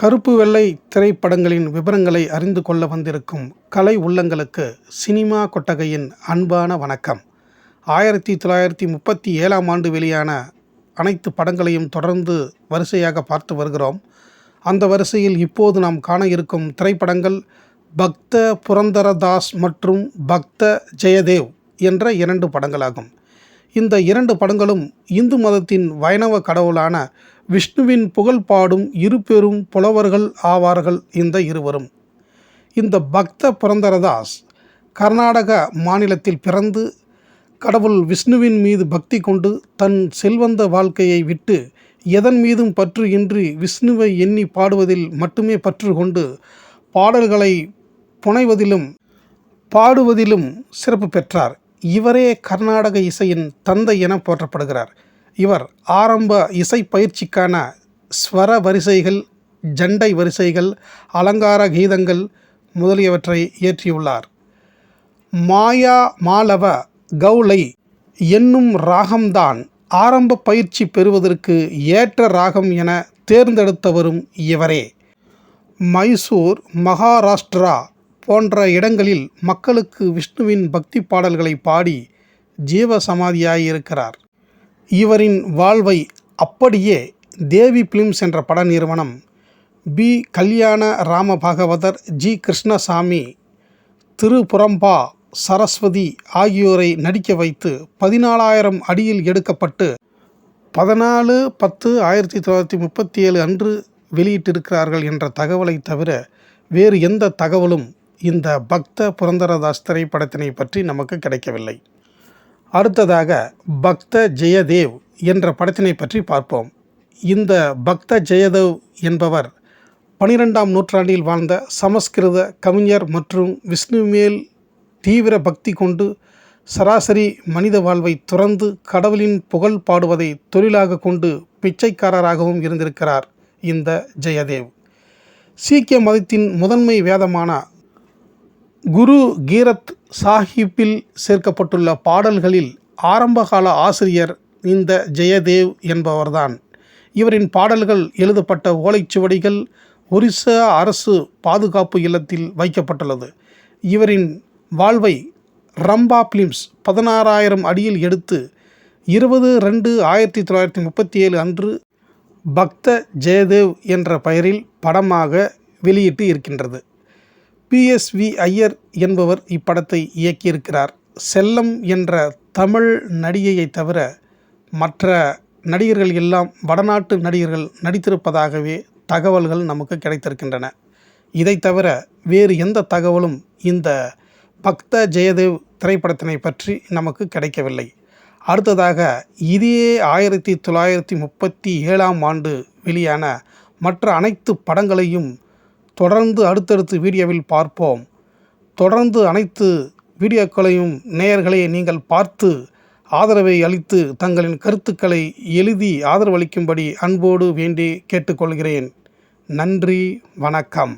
கருப்பு வெள்ளை திரைப்படங்களின் விவரங்களை அறிந்து கொள்ள வந்திருக்கும் கலை உள்ளங்களுக்கு சினிமா கொட்டகையின் அன்பான வணக்கம். ஆயிரத்தி தொள்ளாயிரத்தி முப்பத்தி ஏழாம் ஆண்டு வெளியான அனைத்து படங்களையும் தொடர்ந்து வரிசையாக பார்த்து வருகிறோம். அந்த வரிசையில் இப்போது நாம் காண இருக்கும் திரைப்படங்கள் பக்த புரந்தரதாஸ் மற்றும் பக்த ஜெயதேவ் என்ற இரண்டு படங்களாகும். இந்த இரண்டு படங்களும் இந்து மதத்தின் வைணவ கடவுளான விஷ்ணுவின் புகழ் பாடும் இரு பெரும் புலவர்கள் ஆவார்கள் இந்த இருவரும். இந்த பக்த புரந்தரதாஸ் கர்நாடக மாநிலத்தில் பிறந்து கடவுள் விஷ்ணுவின் மீது பக்தி கொண்டு தன் செல்வந்த வாழ்க்கையை விட்டு எதன் மீதும் பற்று இன்றி விஷ்ணுவை எண்ணி பாடுவதில் மட்டுமே பற்று கொண்டு பாடல்களை புனைவதிலும் பாடுவதிலும் சிறப்பு பெற்றார். இவரே கர்நாடக இசையின் தந்தை என போற்றப்படுகிறார். இவர் ஆரம்ப இசை பயிற்சிக்கான ஸ்வர வரிசைகள் ஜண்டை வரிசைகள் அலங்கார கீதங்கள் முதலியவற்றை இயற்றியுள்ளார். மாயா மாலவ கௌளை என்னும் ராகம்தான் ஆரம்ப பயிற்சி பெறுவதற்கு ஏற்ற ராகம் என தேர்ந்தெடுத்தவரும் இவரே. மைசூர் மகாராஷ்டிரா போன்ற இடங்களில் மக்களுக்கு விஷ்ணுவின் பக்தி பாடல்களை பாடி ஜீவ சமாதியாயிருக்கிறார் இவரின் வாழ்வை அப்படியே தேவி பிலிம்ஸ் என்ற பட நிறுவனம் பி. கல்யாண ராம பாகவதர் ஜி. கிருஷ்ணசாமி திருப்புறம்பா சரஸ்வதி ஆகியோரை நடிக்க வைத்து பதினாலாயிரம் அடியில் எடுக்கப்பட்டு பதினாலு பத்து ஆயிரத்தி தொள்ளாயிரத்தி முப்பத்தி ஏழு அன்று வெளியிட்டிருக்கிறார்கள் என்ற தகவலை தவிர வேறு எந்த தகவலும் இந்த பக்த புரந்தரதாஸ் திரைப்படத்தினை பற்றி நமக்கு கிடைக்கவில்லை. அடுத்ததாக பக்த ஜெயதேவ் என்ற படத்தினை பற்றி பார்ப்போம். இந்த பக்த ஜெயதேவ் என்பவர் பனிரெண்டாம் நூற்றாண்டில் வாழ்ந்த சமஸ்கிருத கவிஞர் மற்றும் விஷ்ணு மேல் தீவிர பக்தி கொண்டு சராசரி மனித வாழ்வை துறந்து கடவுளின் புகழ் பாடுவதை தொழிலாக கொண்டு பிச்சைக்காரராகவும் இருந்திருக்கிறார் இந்த ஜெயதேவ். சீக்கிய மதத்தின் முதன்மை வேதமான குரு கீரத் சாஹிப்பில் சேர்க்கப்பட்டுள்ள பாடல்களில் ஆரம்பகால ஆசிரியர் இந்த ஜெயதேவ் என்பவர்தான். இவரின் பாடல்கள் எழுதப்பட்ட ஓலைச்சுவடிகள் ஒரிசா அரசு பாதுகாப்பு இல்லத்தில் வைக்கப்பட்டுள்ளது. இவரின் வாழ்வை ரம்பா பிலிம்ஸ் பதினாறாயிரம் அடியில் எடுத்து இருபது ரெண்டு ஆயிரத்தி தொள்ளாயிரத்தி முப்பத்தி ஏழு அன்று பக்த ஜெயதேவ் என்ற பெயரில் படமாக வெளியிட்டு இருக்கின்றது. பிஎஸ்வி ஐயர் என்பவர் இப்படத்தை இயக்கியிருக்கிறார். செல்லம் என்ற தமிழ் நடிகையை தவிர மற்ற நடிகர்கள் எல்லாம் வடநாட்டு நடிகர்கள் நடித்திருப்பதாகவே தகவல்கள் நமக்கு கிடைத்திருக்கின்றன. இதை தவிர வேறு எந்த தகவலும் இந்த பக்த ஜெயதேவ் திரைப்படத்தினை பற்றி நமக்கு கிடைக்கவில்லை. அடுத்ததாக இதே ஆயிரத்தி தொள்ளாயிரத்தி முப்பத்தி ஏழாம் ஆண்டு வெளியான மற்ற அனைத்து படங்களையும் தொடர்ந்து அடுத்தடுத்து வீடியோவில் பார்ப்போம். தொடர்ந்து அனைத்து வீடியோக்களையும் நேயர்களை நீங்கள் பார்த்து ஆதரவை அளித்து தங்களின் கருத்துக்களை எழுதி ஆதரவளிக்கும்படி அன்போடு வேண்டி கேட்டுக்கொள்கிறேன். நன்றி வணக்கம்.